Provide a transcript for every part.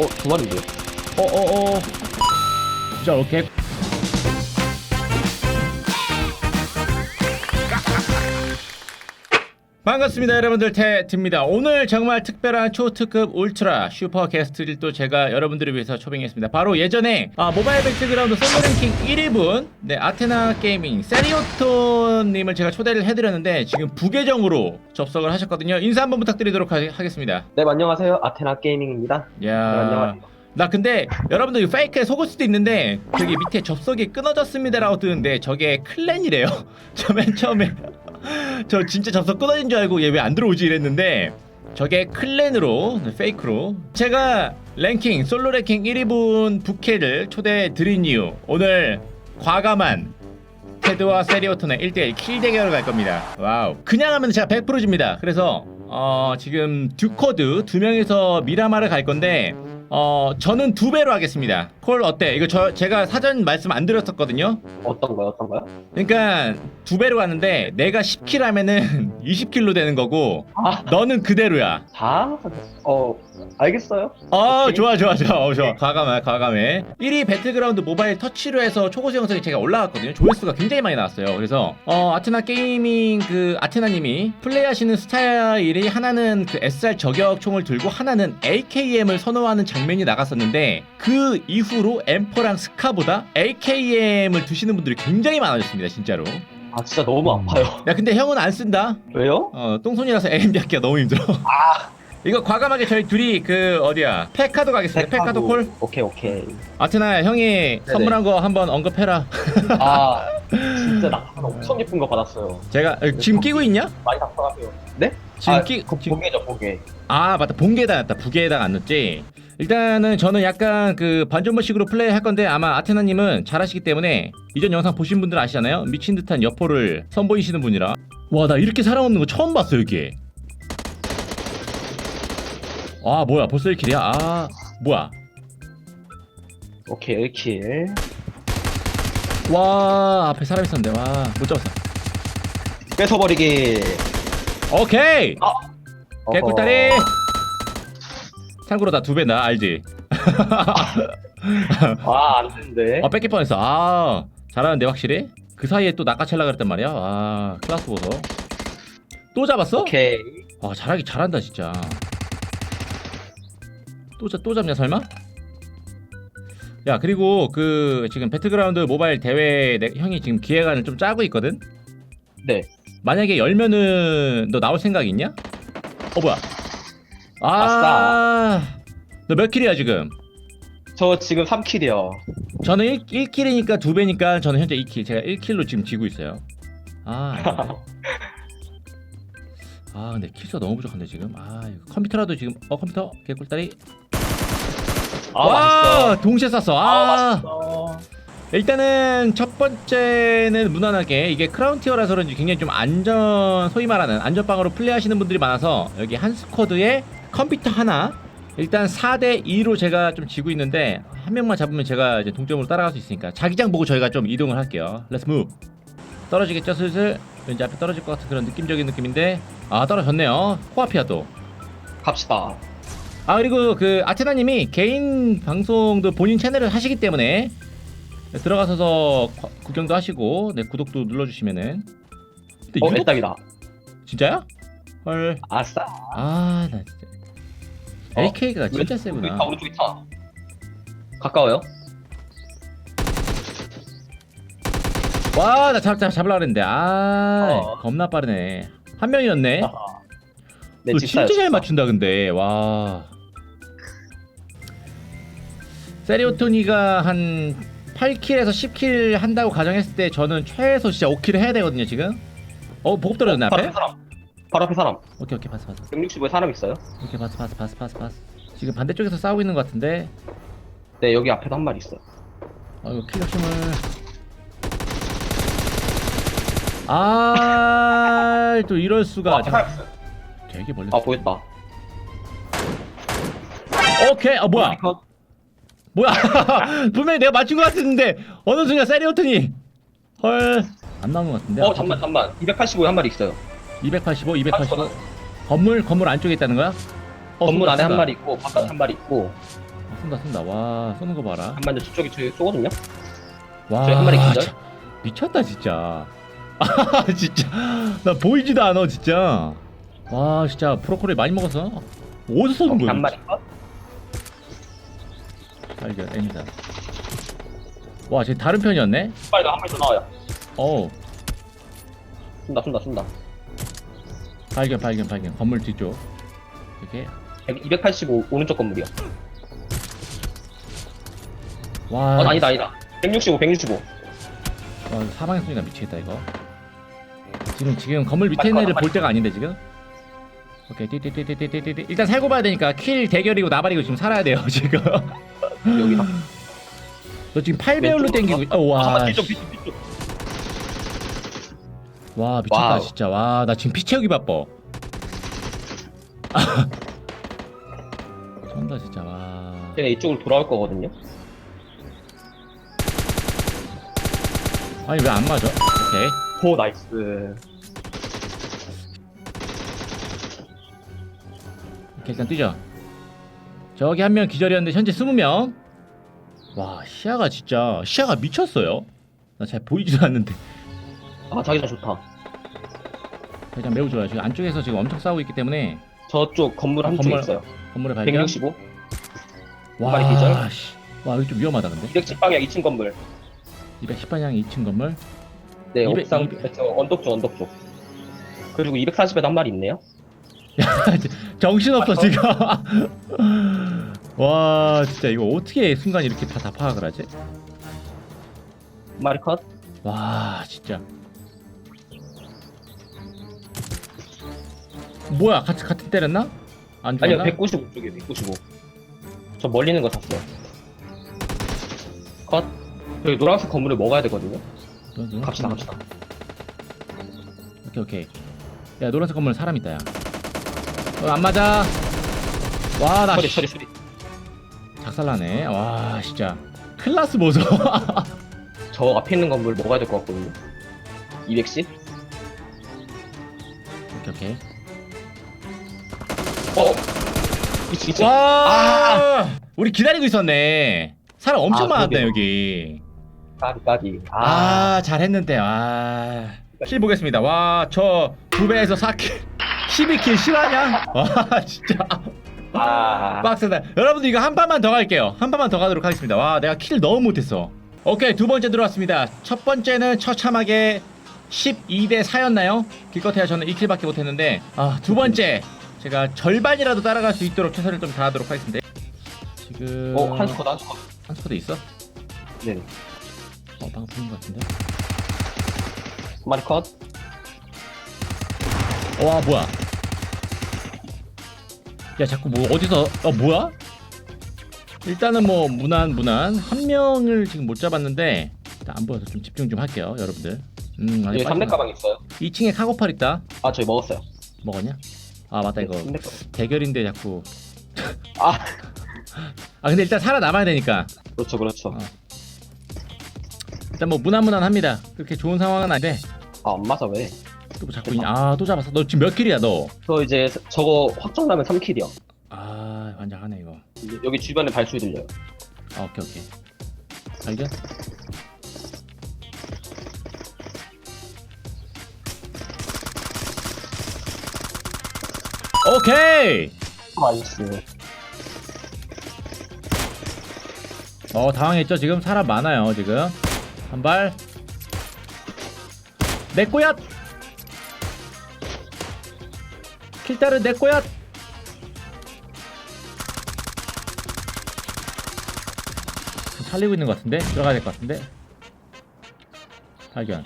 어, 두 마리인데. 어 어 어. 자 오케이. 반갑습니다 여러분들 테트입니다 오늘 정말 특별한 초특급 울트라 슈퍼 게스트를 또 제가 여러분들을 위해서 초빙했습니다 바로 예전에 아, 모바일 배틀그라운드 솔로 랭킹 1위분 네, 아테나 게이밍 세리오토님을 제가 초대를 해드렸는데 지금 부계정으로 접속을 하셨거든요 인사 한번 부탁드리도록 하, 하겠습니다 네, 안녕하세요. 아테나 게이밍입니다. 네, 야 안녕하세요. 나 근데 여러분들 이 페이크에 속을 수도 있는데 저기 밑에 접속이 끊어졌습니다라고 뜨는데 저게 클랜이래요. 저 맨 처음에 저 진짜 접속 끊어진 줄 알고 얘 왜 안 들어오지 이랬는데 저게 클랜으로 네, 페이크로 제가 랭킹 솔로 랭킹 1위 분 부캐를 초대해 드린 이유 오늘 과감한 테드와 세리오톤의 1대1 킬 대결을 갈 겁니다. 와우. 그냥 하면 제가 100% 집니다. 그래서 어, 지금 듀코드 두 명이서 미라마를 갈 건데 어, 저는 두 배로 하겠습니다. 콜 어때? 이거 저 제가 사전 말씀 안 드렸었거든요. 어떤 거요? 어떤 거요? 그러니까 두 배로 가는데 내가 10킬 하면은 20킬로 되는 거고 아, 너는 그대로야. 다? 어, 알겠어요. 어 오케이. 좋아 좋아 좋아. 어, 좋아. 과감해 과감해. 1위 배틀그라운드 모바일 터치로 해서 초고수 영상이 제가 올라왔거든요. 조회수가 굉장히 많이 나왔어요. 그래서 어 아테나 게이밍 그 아테나님이 플레이하시는 스타일이 하나는 그 SR 저격 총을 들고 하나는 AKM을 선호하는 장면이 나갔었는데 그 이후로 M4랑 스카보다 AKM을 드시는 분들이 굉장히 많아졌습니다 진짜로. 아, 진짜 너무 아파요. 야 근데 형은 안 쓴다? 왜요? 어 똥손이라서 AMD 하기가 너무 힘들어 이거 과감하게 저희 둘이 그 어디야 페카도 가겠습니다 페카도 콜 오케이, 오케이. 아테나야 형이 선물한 거 한번 언급해라 아, 진짜 낙하산 엄청 예쁜 거 받았어요. 제가 어, 지금 끼고 있냐? 많이 답답하세요. 네? 지금 아, 끼 그 지금- 보게죠, 보게. 아 맞다 본계에다 놨다 부계에다가 안 넣었지 일단은 저는 약간 그 반전머식으로 플레이 할 건데 아마 아테나님은 잘하시기 때문에 이전 영상 보신 분들 아시잖아요 미친 듯한 여포를 선보이시는 분이라 와 나 이렇게 살아오는 거 처음 봤어 여기 아 뭐야. 벌써 1킬이야? 아 뭐야? 오케이, 1킬. 와 앞에 사람 있었는데. 와 못 잡았어. 뺏어버리기. 오케이! 어허. 개꿀다리! 참고로 나 두 배 나 알지? 아, 안 되는데. 아 뺏길 뻔했어. 아 잘하는데 확실히? 그 사이에 또 낚아챌라 그랬단 말이야? 아 클라스 보소. 또 잡았어? 오케이. 와 잘하기 잘한다 진짜 또, 잡- 또 잡냐 설마? 야 그리고 그 지금 배틀그라운드 모바일 대회 내, 형이 지금 기획안을 좀 짜고 있거든? 네. 만약에 열면은 너 나올 생각 있냐? 어 뭐야 아싸. 아너 몇 킬이야 지금? 저 지금 3킬이요. 저는 1, 1킬이니까 두 배니까 저는 현재 2킬 제가 1킬로 지금 지고 있어요 아. 아 근데 킬수가 너무 부족한데 지금 아 이거 컴퓨터라도 지금 어 컴퓨터 개꿀다리 아, 와 맛있어. 동시에 쐈어 아, 아, 맛있어. 일단은 첫 번째는 무난하게 이게 크라운 티어라서 그런지 굉장히 좀 안전 소위 말하는 안전빵으로 플레이하시는 분들이 많아서 여기 한 스쿼드에 컴퓨터 하나 일단 4대 2로 제가 좀 지고 있는데 한 명만 잡으면 제가 이제 동점으로 따라갈 수 있으니까 자기장 보고 저희가 좀 이동을 할게요. 렛츠 무브. 떨어지겠죠 슬슬 왠지 앞에 떨어질 것 같은 그런 느낌적인 느낌인데 아 떨어졌네요. 코앞이야 또. 갑시다. 아 그리고 그 아테나님이 개인 방송도 본인 채널을 하시기 때문에 들어가서서 거- 구경도 하시고 네 구독도 눌러주시면은 근데 어, 유독- 애딱이다. 진짜야? 헐. 아싸. 아, 나 진짜. 어? AK가 진짜 우리 세구나. 타, 우리 쪽이 타. 가까워요? 와, 나 잡, 잡, 잡으려고 그랬는데. 아, 어. 겁나 빠르네. 한 명이었네. 아하. 네, 진짜 잘. 맞춘다, 근데. 와. 세리오토니가 한 8킬에서 10킬 한다고 가정했을 때 저는 최소 진짜 5킬을 해야 되거든요, 지금. 어, 보급 떨어졌네, 바로 앞에? 앞에 사람. 바로 앞에 사람. 오케이, 오케이, 봤어, 봤어. 165에 사람 있어요? 오케이, 봤어, 봤어, 봤어, 봤어, 봤어. 지금 반대쪽에서 싸우고 있는 것 같은데. 네, 여기 앞에도 한 마리 있어요. 아이고 킬 욕심을 아또 이럴 수가 앞에 사람 있어요. 되게 멀리 아, 보였다. 오케이 아 뭐야 컷. 뭐야 분명히 내가 맞춘 것 같았는데 어느 순간 세리오트니 헐안 나온 것 같은데 어, 잠만, 잠만. 285에 한 마리 있어요. 285 285 아, 건물 건물 안쪽에 있다는 거야? 어, 건물 안에 한 쏜다. 마리 있고, 바깥에 한 마리 있고. 쏜다 쏜다 와 쏘는 거 봐라 한 마리 저쪽에 저기 쏘거든요. 와 저기 한 마리 기절? 참, 미쳤다 진짜 아 진짜 나 보이지도 않아 진짜 와 진짜 브로콜리 많이 먹었어 어디서 쏘는 거야 한 마리 컷. 발견 애니다 와쟤 다른 편이었네 빨리 한 마리 더 나와요. 어우 쏜다 쏜다 쏜다. 발견 발견 발견 건물 뒤쪽 이렇게 285 오른쪽 건물이요. 와어 아니다 아니다. 165 165. 와, 사망의 소리가 미치겠다 이거. 지금 지금 건물 밑에 있는 애를 볼 때가 아닌데 지금. 오케이 띠띠띠띠띠띠띠 일단 살고 봐야 되니까 킬 대결이고 나발이고 지금 살아야 돼요 지금. 여기다. 너 지금 8배율로 왼쪽으로 땡기고. 어, 와. 아, 뒤쪽 씨. 뒤쪽 뒤쪽. 와 미쳤다 와우. 진짜. 와 나 지금 피 채우기 바빠. 쏜다 진짜 와. 걔네 이쪽으로 돌아올 거거든요. 아니 왜 안 맞아? 오케이. 오 나이스. 오케이 일단 뛰죠. 저기 한 명 기절이었는데 현재 20명. 와 시야가 진짜 시야가 미쳤어요. 나 잘 보이지도 않는데. 아 자기장 좋다. 일단 매우 좋아요. 지금 안쪽에서 지금 엄청 싸우고 있기 때문에 저쪽 건물 한쪽에 건물. 있어요. 건물에 발견. 165. 와, 마리 기절. 씨. 와 여기 좀 위험하다 근데. 210 방향 2층 건물. 210방향 2층 건물. 네, 200, 옥상 200. 저 언덕 쪽 언덕 쪽. 그리고 240에도 한 마리 있네요. 정신 없어 아, 지금. 와 진짜 이거 어떻게 순간 이렇게 다, 다 파악을 하지? 한 마리 컷. 와 진짜. 뭐야 같이 같은 때렸나? 안 아니요, 죽었나? 195 쪽이에요. 195. 저 멀리 있는 거 샀어요. 컷. 여기 노란색 건물을 먹어야 되거든요. 너, 너, 갑시다, 너. 갑시다. 오케이 오케이. 야 노란색 건물 사람 있다 야. 어, 안 맞아. 와나 처리, 처리, 처리. 작살나네. 와 진짜 클라스 보소. 저 앞에 있는 건물 먹어야 될 것 같거든요. 210? 오케이 오케이. 어! 이치, 이치. 와 우리 기다리고 있었네. 사람 엄청 아, 많았다 그러게요. 여기. 까비, 까비. 아, 아, 잘했는데 아. 킬 보겠습니다. 와저두 배에서 4킬. 12킬 실화냐? 와 진짜 아. 빡세다. 여러분들 이거 한 판만 더 갈게요. 한 판만 더 가도록 하겠습니다. 와 내가 킬 너무 못했어. 오케이 두 번째 들어왔습니다. 첫 번째는 처참하게 12대 4였나요? 기껏해야 저는 2킬밖에 못했는데 아 두 번째 제가 절반이라도 따라갈 수 있도록 최선을 좀 다하도록 하겠습니다. 지금 어, 한 스쿼드, 한 스쿼드. 한 스쿼드 있어? 네네. 어 방금 보는 것 같은데. 한 마리 컷. 와 뭐야? 야 자꾸 뭐 어디서 어 뭐야? 일단은 뭐 무난 무난 한 명을 지금 못 잡았는데 일단 안 보여서 좀 집중 좀 할게요 여러분들. 음 여기 300 가방 있어요. 2층에 카고팔 있다. 아, 저희 먹었어요. 먹었냐? 아 맞다 이거 300 가방. 대결인데 자꾸. 아, 아 근데 일단 살아 남아야 되니까 그렇죠, 그렇죠. 어. 일단 뭐 무난 무난합니다. 그렇게 좋은 상황은 아닌데 아, 안 맞아, 왜? 또 자꾸 아또 잡았어. 너 지금 몇 킬이야 너? 저 이제 저거 확정 나면 3킬이요. 아 환장하네 이거. 여기 주변에 발소리 들려요. 아 오케이 오케이. 발견. 오케이. 나이스. 어 당황했죠 지금 사람 많아요 지금 한 발. 내 꼬얏. 킬따르 내 꼬얏. 살리고 있는 것 같은데 들어가야 될 것 같은데 발견.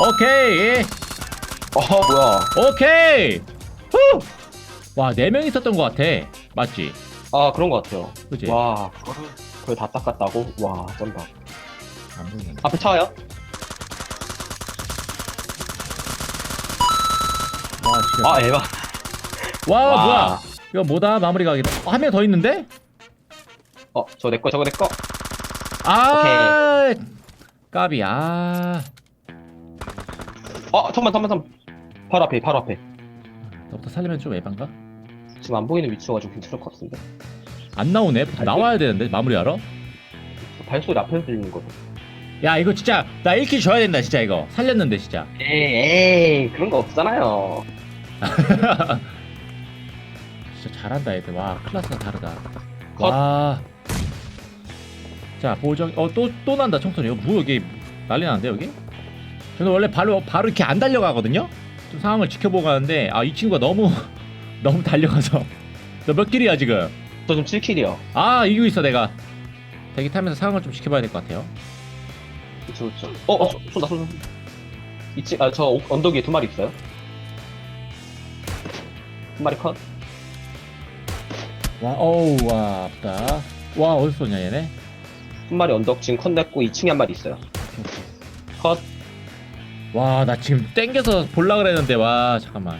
오케이 어, 뭐야. 오케이 후! 와네 명 있었던 것 같아 맞지? 아, 그런 것 같아요. 그지? 와, 그걸 다 닦았다고? 와, 쩐다. 안. 앞에 차요? 와 지금 아, 에바. 와, 와. 뭐야 이거 뭐다 마무리 가겠다 어, 한명 더 있는데? 어, 저내 거, 저거 내 거. 아 까비 아 어, 잠깐만, 잠깐만, 잠깐만. 바로 앞에, 바로 앞에. 너부터 살리면 좀 에반가? 지금 안 보이는 위치여가 지고 괜찮을 것 같은데. 안 나오네. 나와야 되는데 마무리하러. 발소리 앞에서 들리는 거. 야 이거 진짜 나 1킬 줘야 된다 진짜 이거 살렸는데 진짜. 에이, 에이, 그런 거 없잖아요. 진짜 잘한다 애들. 와 클래스가 다르다. 컷. 와. 자 보정 어또 또 난다 청소년 이거 뭐 여기 난리 나는데 여기? 저는 원래 바로 바로 이렇게 안 달려가거든요. 좀 상황을 지켜보고 가는데 아 이 친구가 너무 너무 달려가서 너몇 킬이야 지금? 저 지금 7킬이요. 아 이기고 있어 내가 대기 타면서 상황을 좀 지켜봐야 될 것 같아요. 그쵸, 그쵸. 어, 어, 쏜- 쏜다, 쏜다. 이치, 아, 저 옥- 언덕 위에 두 마리 있어요. 두 마리 컷. 와 어우 와 아프다. 와 어디서 쏘냐 얘네? 한 마리 언덕 지금 컷 냈고 2층에 한 마리 있어요. 컷. 와 나 지금 땡겨서 볼라 그랬는데 와 잠깐만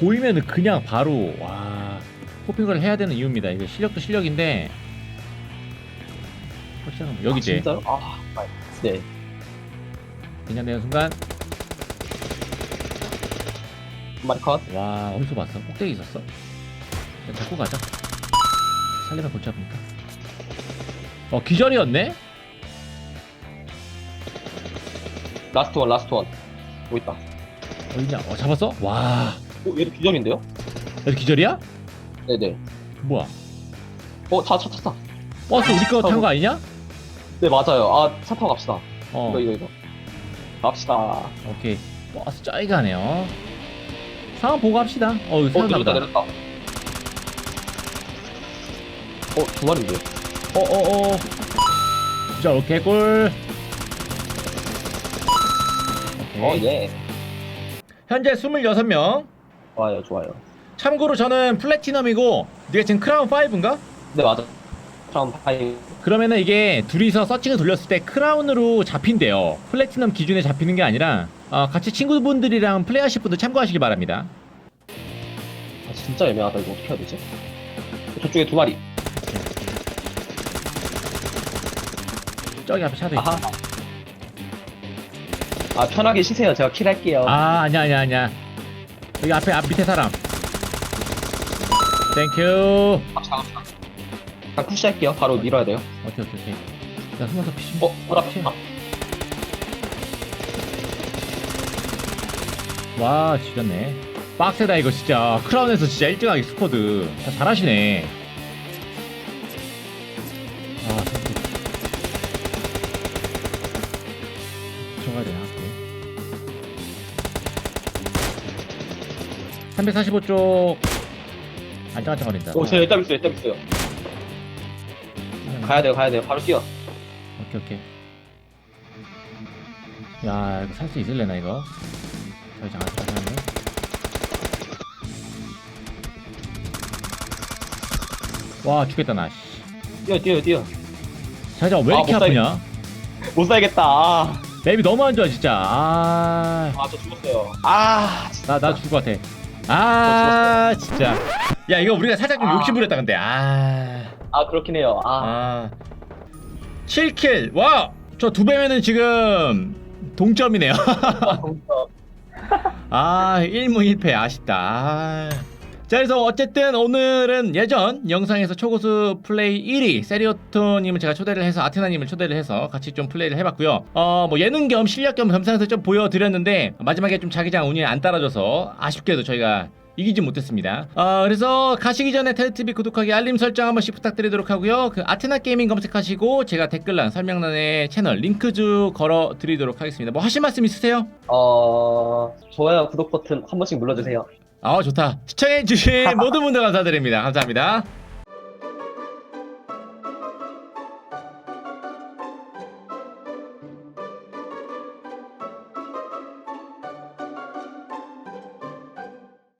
보이면은 그냥 바로 와 호핑을 해야 되는 이유입니다 이거 실력도 실력인데 확실한 여기지 아, 진짜요? 아, 네. 그냥 내는 순간 한 마리 컷. 와 어디서 봤어 꼭대기 있었어 야, 잡고 가자 살리면 골치 아프니까 어 기절이었네 라스트 원, 라스트 원. 뭐 있다. 어디냐 어 잡았어 와 어, 얘도 기절인데요? 여기 기절이야 네네. 뭐야 어, 차, 차. 버스 우리 거 탄 거 아니냐 네, 맞아요. 아, 차 타고 갑시다. 어 이거, 이거, 이거. 갑시다. 오케이 버스 쩌이가네요 상황 보고 합시다 어 어, 내렸다, 내렸다. 어, 두 마리인데요? 어어 어 자 오케이 꿀 오케이 어, 예. 현재 26명 좋아요, 좋아요. 참고로 저는 플래티넘이고 네가 지금 크라운 5인가? 네, 맞아. 다음 파이. 그러면은 이게 둘이서 서칭을 돌렸을 때 크라운으로 잡힌대요 플래티넘 기준에 잡히는 게 아니라 어, 같이 친구분들이랑 플레이하실 분들 참고하시기 바랍니다 아, 진짜 애매하다. 이거 어떻게 해야 되지? 저쪽에 두 마리. 저기 앞에 차도 있고 아하. 아, 편하게 쉬세요. 제가 킬할게요. 아 아니야 아니야 아니야 여기 앞에 앞 밑에 사람 땡큐 갑시다, 갑시다. 그냥 푸시할게요. 바로 밀어야 돼요. 오케이 오케이 오케이. 야 숨어서 피시. 어, 뭐라, 아, 와 지렸네. 빡세다 이거 진짜. 크라운에서 진짜 1등하기 스쿼드. 다 잘하시네. 아 들어가야 되나? 네. 345쪽. 안짱안짱거린다. 오, 제 일단 있어요, 일단 있어요. 가야 돼요, 가야 돼요. 바로 뛰어. 오케이 오케이 야 이거 살 수 있을래나 이거 저희 장아찌 와 죽겠다 나씨 뛰어, 뛰어, 뛰어. 자자 왜 아, 이렇게 못 아프냐 못 살겠다. 아, 맵이 너무 안 좋아 진짜 아나 나 아, 저 죽었어요. 아, 진짜. 나 죽을 것 같아 아 진짜 야 이거 우리가 살짝 좀 아. 욕심 부렸다 근데 아 아, 그렇긴 해요. 아, 아. 7킬. 와! 저 두 배면은 지금 동점이네요. 아, 1무 1패 아쉽다. 아. 자, 그래서 어쨌든 오늘은 예전 영상에서 초고수 플레이 1위 세리오토님을 제가 초대를 해서 아테나님을 초대를 해서 같이 좀 플레이를 해봤고요. 어, 뭐 예능 겸 실력 겸 겸상에서 좀 보여드렸는데 마지막에 좀 자기장 운이 안 따라줘서 아쉽게도 저희가 이기지 못했습니다. 어, 그래서 가시기 전에 텔레TV 구독하기 알림 설정 한 번씩 부탁드리도록 하고요. 그 아테나 게이밍 검색하시고 제가 댓글란 설명란에 채널 링크 주 걸어 드리도록 하겠습니다. 뭐 하실 말씀 있으세요? 어, 좋아요, 구독 버튼 한 번씩 눌러주세요. 아 좋다. 시청해주신 모든 분들 감사드립니다. 감사합니다.